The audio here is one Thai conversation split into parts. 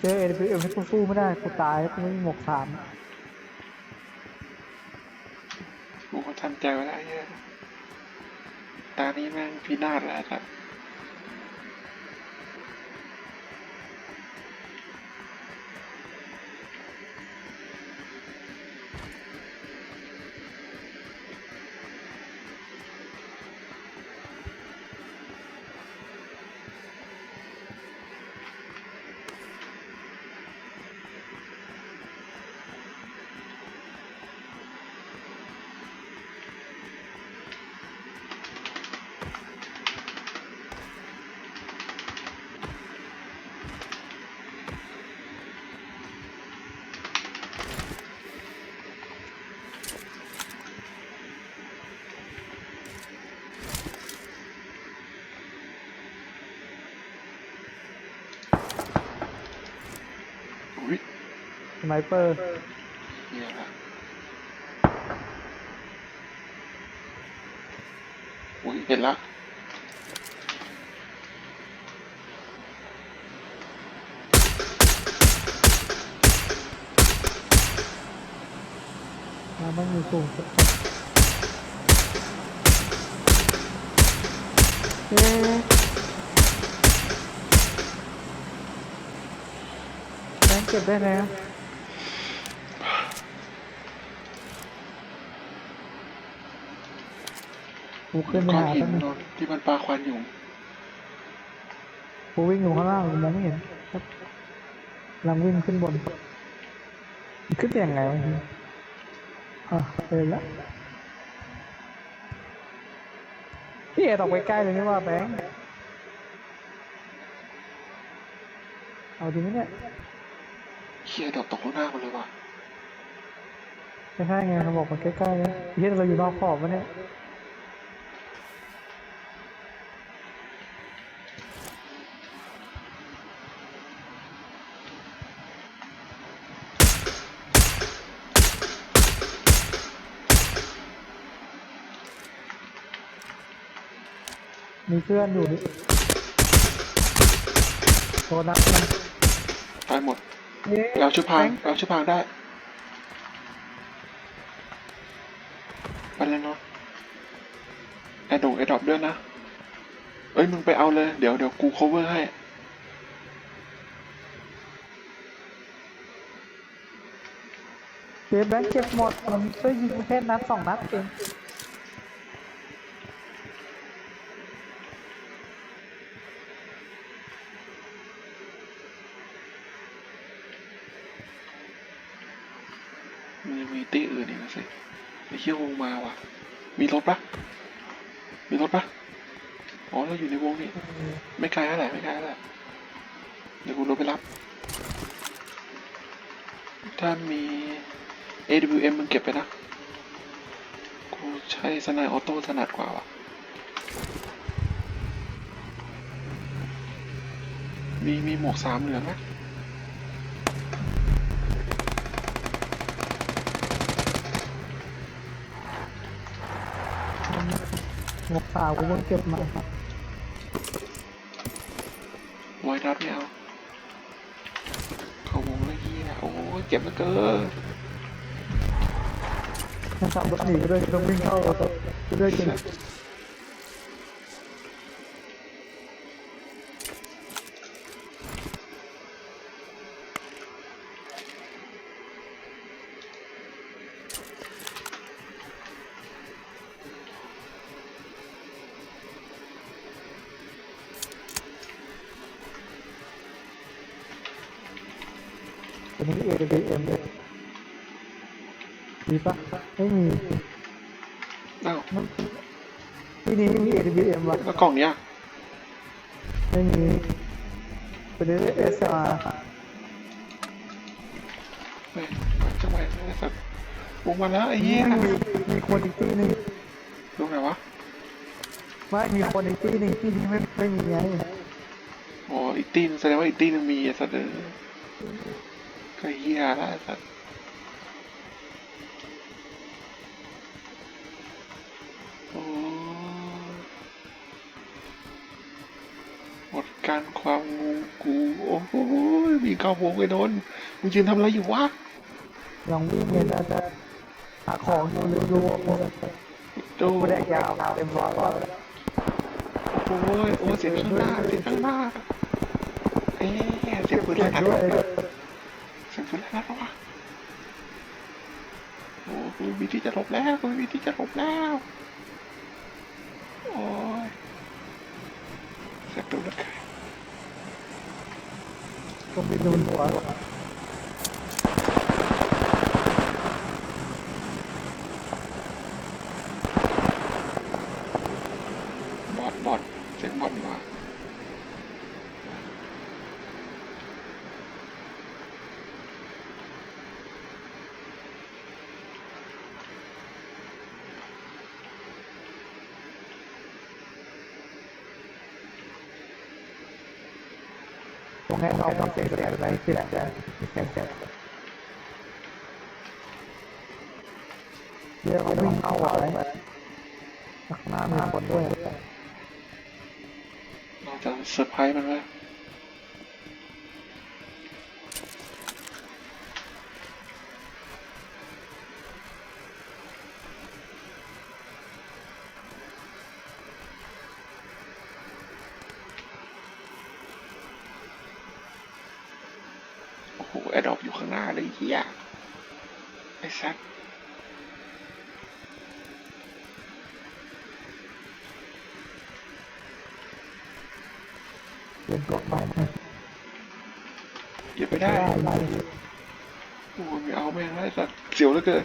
เจอเอ็นพีเอ็มให้กูสู้ไม่ได้ กูตายกูไม่มีหมวกสามกูก็ทำใจไว้แล้วเนี่ยตานี้แม่งพินาศแล้วครับ อุ้ย สไนเปอร์เหี้ยละอุ้ยเห็นละ แล้วมันอยู่สูงสุดเอ๊ะแบงค์เก็บได้แล้วกูขึ้นไปก้อนหาหินแป๊บนึงโดนที่มันปลาควันอยู่ กูวิ่งอยู่ข้างล่างกูมองไม่เห็นครับกำลังวิ่งขึ้นบนมันขึ้นไปยังไงวะเนี่ยอะเจอแล้วพี่เอ็ดออกไปใกล้เลยนี่ว่าแบงค์เอาจริงไหมเนี่ยเฮียดอกตกข้างหน้ามันเลยว่ะไม่ใช่ไงเขาบอกมันใกล้ๆนะเฮ้ยเราอยู่นอกขอบวะเนี่ย มีเพื่อนอยู่ดิโดนนัดมันตายหมดเอ๊ะเราชุดพรางแบงค์เราชุดพรางได้ไปเลยเนาะไอ้ดงไอ้ดอกด้วยนะ เอ้ยมึงไปเอาเลย เดี๋ยวเดี๋ยวกู cover ให้ เจแบงค์เจ็บหมดมันช่วยยิงแค่นัดสองนัดเอง มีมีตี้อื่นอีกนะสิ ไอ้เชี่ยวงมาว่ะ มีรถปะมีรถปะอ๋อเราอยู่ในวงนี่ไม่ไกลเท่าไหร่ไม่ไกลเท่าไหร่เดี๋ยวกูลงไปรับ ถ้ามี AWM มึงเก็บไปนะ กูใช้สไนออโต้ถนัดกว่าว่ะ มีมีหมวกสามเหลืองไห มหมวกสาวกูเพิ่งเก็บมาไวรัสไม่เอาเขาวงแล้วเฮียโอ้ยเจ็บเหลือเกินถ้าขับรถหนีไปด้วยต้องวิ่งเข้าไปด้วยจริง ตัวนี้ AWM เลยมีปะไม่มีอ้าวที่นี้ไม่มี AWM วะแล้วกล่องเนี้ยไม่มีเป็น SR เฮ้ยจังหวะไอ้สัตว์วงมาแล้วไอ้เหี้ยไม่มีมีคนอีกที่หนึงลงไหนวะไม่มีคนอีกที่หนึ่งที่นี้ไม่ไม่มีไงอ๋ออีกตีนงแสดงว่าอีกตีนนึงมีไอ้สัตว์เออ ก็เหี้ยล้วไอ้สัตว์โอ้หมดการความงูกูโอ้โหมีเข้าวงไอ้นนท์มึงยืนทำอะไรอยู่วะลองวิ่งเนี่ยนะจะหาของอยู่เร็วๆโดไม่ได้ยาวเต็มร้อยแล้วโอ้ยโอ้เสียงข้างหน้าเสียงข้างหน้าเอ๊ะเสียงปืนเก็ไล่บ นัดด้วยเสียงปืนไล่นัดวะโอ้กูมีที่จะหลบแล้วกูมีที่จะหลบแล้วโอ้ยเสียงปืนไล่ก็ไปโดนหัว บอดบอดเสียงบอดมา ตรงนี้เอาไปเสียงอะไรที่แหนจะเสียงเสียงเดี๋ยววิ่งเข้าอะไรข้างหน้ามีคนด้วยเราจะเซอร์ไพรส์มันไหม เปลี่นกฎหมายได้อย่าไปได้ได้โอ้ยไม่เอาแม่งแล้วไอ้สัสเสียวเหลือเกิน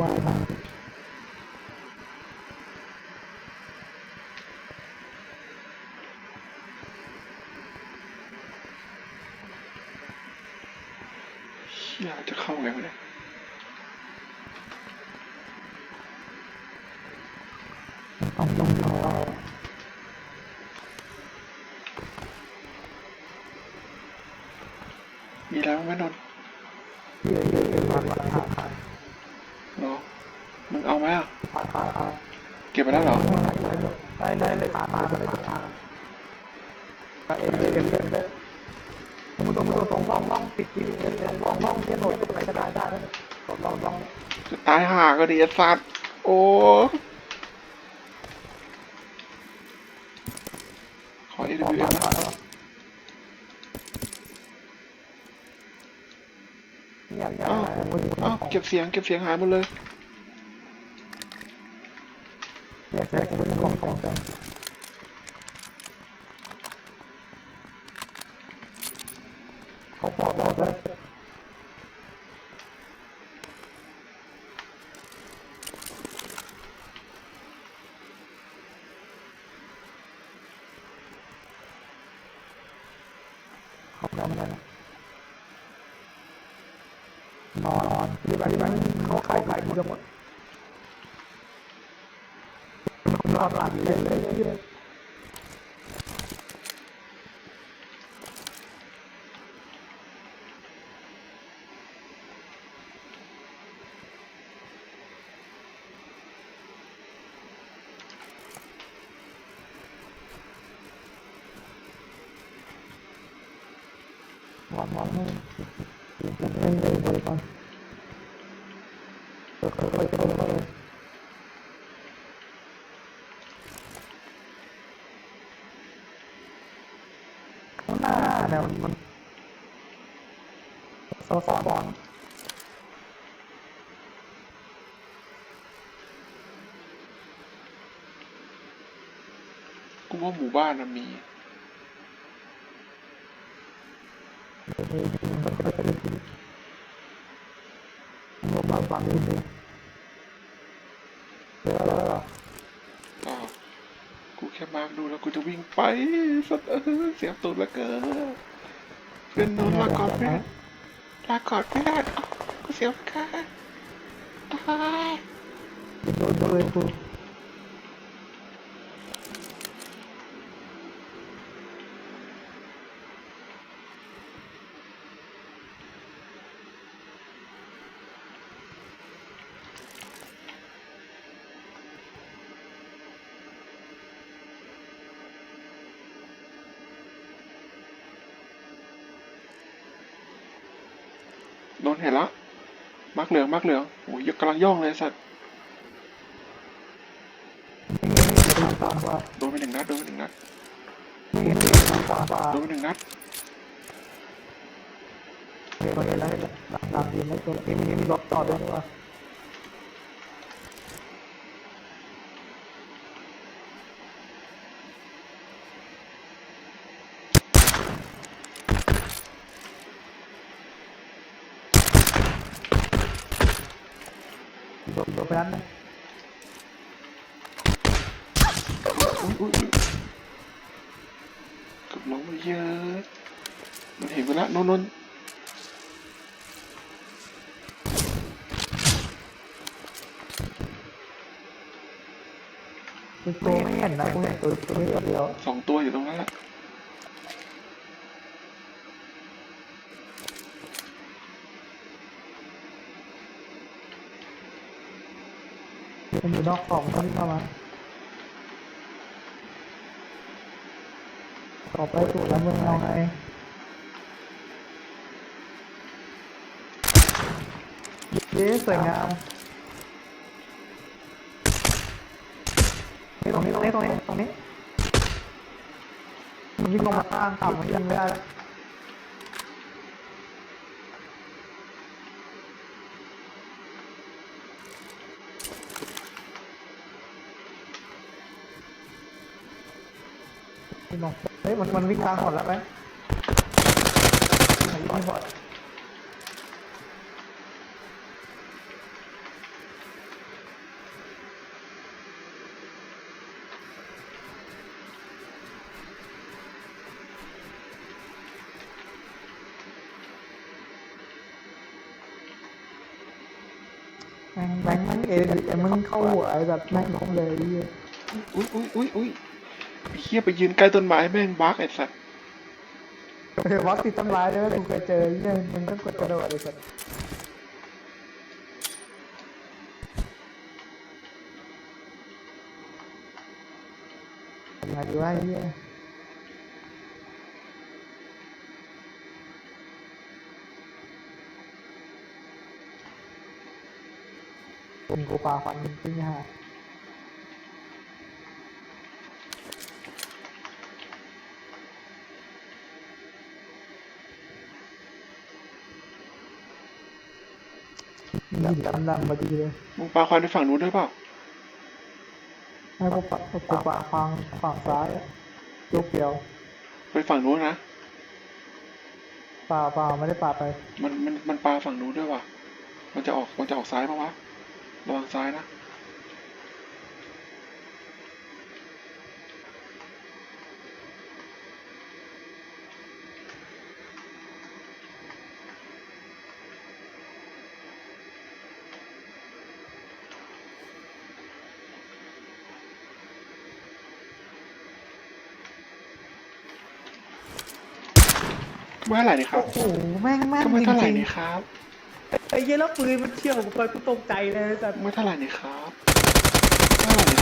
ว่าได้เฮียจะเข้าไงวะเนี่ย ต้องต้องรอ มีแล้วไหมนนท์ เยอะเยอะเยอะมามาผ่านผ่าน เหรอมึงเอาไหมอะ ผ่านผ่านผ่าน เก็บไปแล้วเหรอ ได้ได้เลยผ่านผ่านเลยผ่านผ่านก็เอ็นเอ็นเอ็นเอ็นมึง ต้องมึงต้องลองลองปิดปิดเอ็นเอ็นลองลองเทียนหน่อยไปก็ได้ได้ลองลองจะตายห่าก็ดีสัตว์โอ้ขอลอง AWM ผ่านะอ้าวเก็บเสียงเก็บเสียงหายหมดเลยแค่มึงของของกัน เขาบอกเราได้เขาทำอะไรนอนที่บ้านที่บ้าเขาขายขายหมดหมดนอนหลับเล่นเล่นเนวันวันนึงเล่นเลยเลยก่อนค่อยๆค่อยๆค่อยๆข้าง หน้าเนี่ยมันมันซอฟบอลกูว่าหมู่บ้านน่ะมีมันก็จะได้ดีงบบางฝั่งนิดนึงแล้วแล้ว อ้าวกูแค่ มากดูแล้วกูจะวิ่งไปสัตว์เออเสียบตูดแล้วเกินเป็นนอนลากอดไม่ได้ลากอดไม่ได้กูเสียบเกินตายโดนโดนตั โดนเห็นละมักเหลืองมักเหลืองโอ้ยกำลังย่องเลยสัตว์โดนไปหนึ่งนัดโดนไปหนึ่งนัดโดนไปหนึ่งนัดเห็นแล้วเห็นแล้วตามตามทีมไม่ตัวเกมนี้มีรถต่อด้วยว่าโดนโด นไปนั้นนะอุ้ยอุ้ยกับล้องมไปเยอะมันเห็นไปแล้วโนนโนนตัวไม่เห็นนะกูเห็นตัวตัวเดียวสองตัวอยู่ตรงนั้นแหละ มันอยู่นอกกล่องเขาที่เข้ามาต่อไปถูกแล้วมึงเอาไงเย้สวยงามตรงนี้ตรงนี้ตรงนี้ตรงนี้มันยิงลงมาข้างต่ำมันยิงไม่ได้ ล้วยิงลงเฮ้ยมันมันวิ่งกลางหมดแล้วไหมไม่หมดแม่งแม่งแม่งเอเอมึงเข้าหัวไอ้แบบแม่งล้มเลยไอ้เหี้ยอุ้ยอุ้ยอุ้ยอุ้ยไอ้ เฮียไปยืนใกล้ต้นไม้แม่งบักไอ้สัตว์เฮ้ยวัดติดต้นไม้ด้วยกูเคยเจอเหี้ยมึงต้องกดกระโดดเลยสัตว์มาดูว่าเหี้ยผมกูปาฟันขึ้นฮะ นี่ดำดำมาดีเลยมึงปาควันไปฝั่งนู้นด้วยเปล่าให้กูปะกูปะฟังฝั่งซ้ายลูกเดียว ไปฝั่งนู้นนะเปล่าเปล่าไม่ได้ปาไป มันมันมันปาฝั่งนู้นด้วยว่ะ มันจะออกมันจะออกซ้ายปะวะระวังซ้ายนะ มื่อไหร่นี่ครับโอ้โหแม่งแม่งก็จไม่ริเท่าไหร่งนี่ครับๆไอ้เหี้ยแล้วปืนมันเชี่ยวกูไปกูตกใจเลยแต่ไม่เท่าไหร่นี่ครับเท่าไหร่นี่ครับ